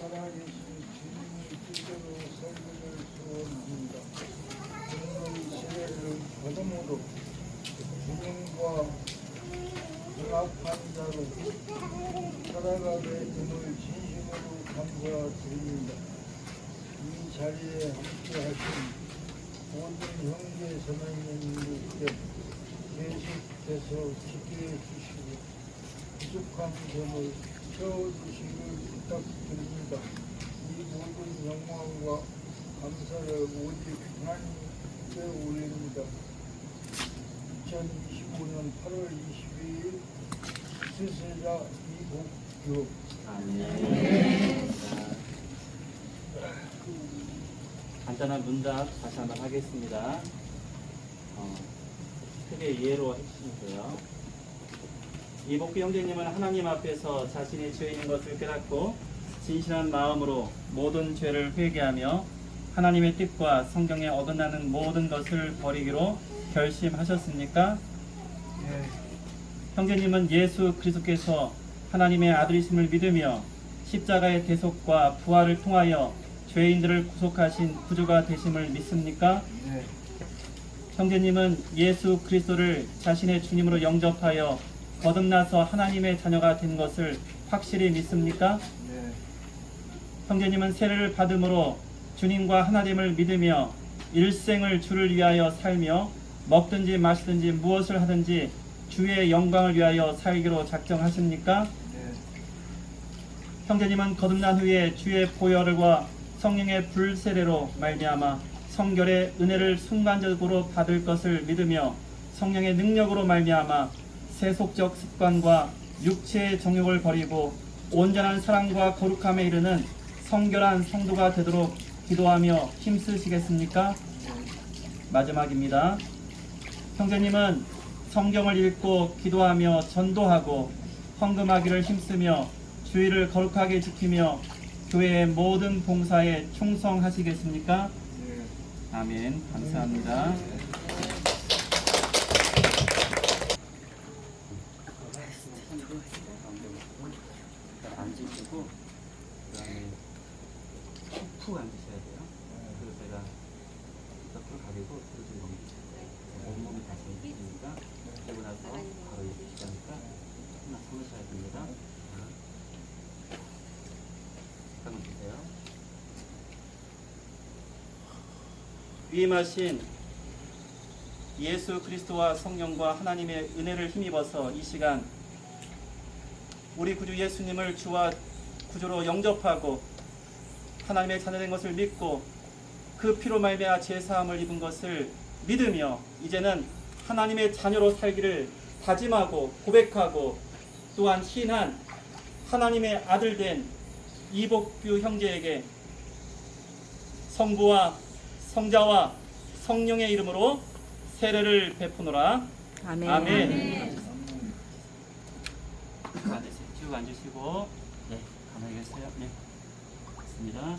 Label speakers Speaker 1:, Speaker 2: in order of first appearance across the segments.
Speaker 1: 살아계신 주님의 뜻대로 살기를 소원합니다. 오늘 세례를 받음으로 주님과 연합한 자로 살아가게 됨을 진심으로 감사드립니다. 이 자리에 함께하신 모든 형제 선생님들께 계속해서 지키해 주시고 부족한 점을 채워주시길 부탁드립니다. 이 모든 영광과 감사를 오직 하나님께 올립니다. 2025년 8월 22일 세세자 이복교
Speaker 2: 간단한 문답 다시 한번 하겠습니다. 어, 크게 이해로 해주시고요. 이복규 형제님은 하나님 앞에서 자신이 죄인인 것을 깨닫고 진실한 마음으로 모든 죄를 회개하며 하나님의 뜻과 성경에 어긋나는 모든 것을 버리기로 결심하셨습니까? 형제님은 예수 그리스도께서 하나님의 아들이심을 믿으며 십자가의 대속과 부활을 통하여 죄인들을 구속하신 구주가 되심을 믿습니까?
Speaker 1: 네.
Speaker 2: 형제님은 예수 그리스도를 자신의 주님으로 영접하여 거듭나서 하나님의 자녀가 된 것을 확실히 믿습니까?
Speaker 1: 네.
Speaker 2: 형제님은 세례를 받음으로 주님과 하나님을 믿으며 일생을 주를 위하여 살며 먹든지 마시든지 무엇을 하든지 주의 영광을 위하여 살기로 작정하십니까?
Speaker 1: 네.
Speaker 2: 형제님은 거듭난 후에 주의 보혈과 성령의 불세례로 말미암아 성결의 은혜를 순간적으로 받을 것을 믿으며 성령의 능력으로 말미암아 세속적 습관과 육체의 정욕을 버리고 온전한 사랑과 거룩함에 이르는 성결한 성도가 되도록 기도하며 힘쓰시겠습니까? 마지막입니다. 형제님은 성경을 읽고 기도하며 전도하고 헌금하기를 힘쓰며 주의를 거룩하게 지키며 교회의 모든 봉사에 충성하시겠습니까?
Speaker 1: 네.
Speaker 2: 아멘. 감사합니다. 앉으시고 그다음에 푹 앉으셔야 돼요. 그리고 제가 옆으로 가리고 뒤로 좀 넘기세요. 온몸이 다시 움직이니까 그리고 나서 바로 일으키자니까 하나 참으셔야 됩니다. 자, 잠깐 보세요. 위임하신 예수 그리스도와 성령과 하나님의 은혜를 힘입어서 이 시간 우리 구주 예수님을 주와 구주로 영접하고 하나님의 자녀된 것을 믿고 그 피로 말미암아 죄 사함을 입은 것을 믿으며 이제는 하나님의 자녀로 살기를 다짐하고 고백하고 또한 신한 하나님의 아들 된 이복규 형제에게 성부와 성자와 성령의 이름으로 세례를 베푸노라.
Speaker 3: 아멘.
Speaker 2: 아멘. 앉으세요. 쭉 앉으시고 네 가만히 계세요. 네 맞습니다.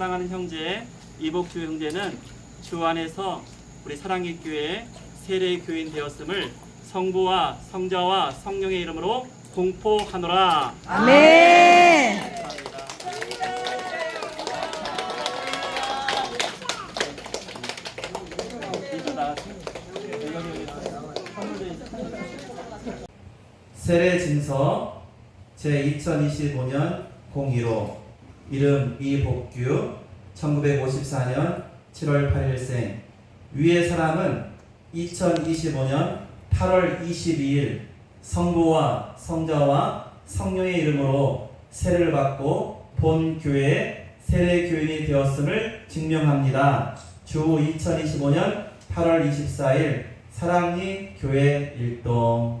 Speaker 2: 사랑하는 형제 이복주 형제는 주 안에서 우리 사랑의 교회 세례 교인 되었음을 성부와 성자와 성령의 이름으로 공포하노라.
Speaker 3: 아멘.
Speaker 2: 세례 진서 제 2025년 02호 이름 이복규 1954년 7월 8일생 위의 사람은 2025년 8월 22일 성부와 성자와 성령의 이름으로 세례를 받고 본 교회의 세례 교인이 되었음을 증명합니다. 주 2025년 8월 24일 사랑리 교회 일동